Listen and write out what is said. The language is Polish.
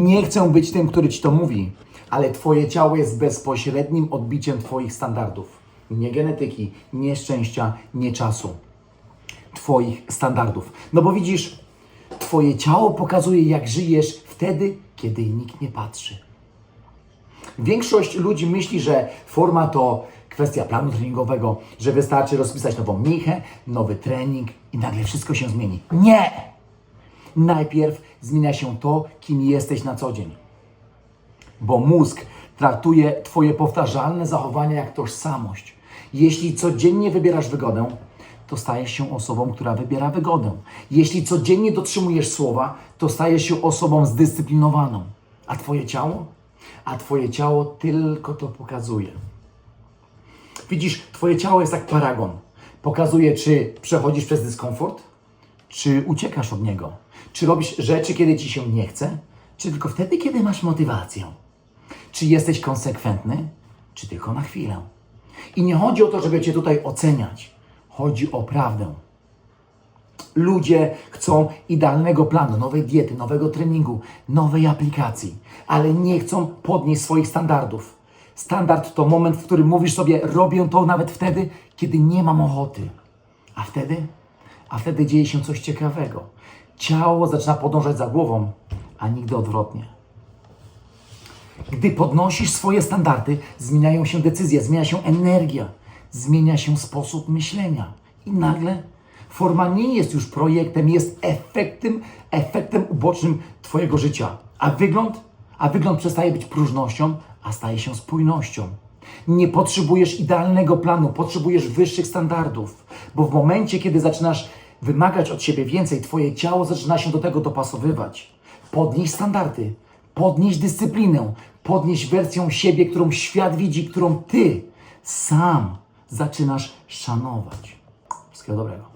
Nie chcę być tym, który ci to mówi, ale twoje ciało jest bezpośrednim odbiciem twoich standardów. Nie genetyki, nie szczęścia, nie czasu. Twoich standardów. No bo widzisz, twoje ciało pokazuje, jak żyjesz wtedy, kiedy nikt nie patrzy. Większość ludzi myśli, że forma to kwestia planu treningowego, że wystarczy rozpisać nową michę, nowy trening i nagle wszystko się zmieni. Nie! Najpierw zmienia się to, kim jesteś na co dzień. Bo mózg traktuje Twoje powtarzalne zachowania jak tożsamość. Jeśli codziennie wybierasz wygodę, to stajesz się osobą, która wybiera wygodę. Jeśli codziennie dotrzymujesz słowa, to stajesz się osobą zdyscyplinowaną. A Twoje ciało? A Twoje ciało tylko to pokazuje. Widzisz, Twoje ciało jest jak paragon. Pokazuje, czy przechodzisz przez dyskomfort, czy uciekasz od niego. Czy robisz rzeczy, kiedy ci się nie chce, czy tylko wtedy, kiedy masz motywację. Czy jesteś konsekwentny, czy tylko na chwilę. I nie chodzi o to, żeby cię tutaj oceniać. Chodzi o prawdę. Ludzie chcą idealnego planu, nowej diety, nowego treningu, nowej aplikacji, ale nie chcą podnieść swoich standardów. Standard to moment, w którym mówisz sobie, robię to nawet wtedy, kiedy nie mam ochoty. A wtedy? A wtedy dzieje się coś ciekawego. Ciało zaczyna podążać za głową, a nigdy odwrotnie. Gdy podnosisz swoje standardy, zmieniają się decyzje, zmienia się energia, zmienia się sposób myślenia. I nagle forma nie jest już projektem, jest efektem, efektem ubocznym Twojego życia. A wygląd? A wygląd przestaje być próżnością, a staje się spójnością. Nie potrzebujesz idealnego planu, potrzebujesz wyższych standardów, bo w momencie, kiedy zaczynasz wymagać od siebie więcej, Twoje ciało zaczyna się do tego dopasowywać. Podnieś standardy, podnieś dyscyplinę, podnieś wersję siebie, którą świat widzi, którą Ty sam zaczynasz szanować. Wszystkiego dobrego.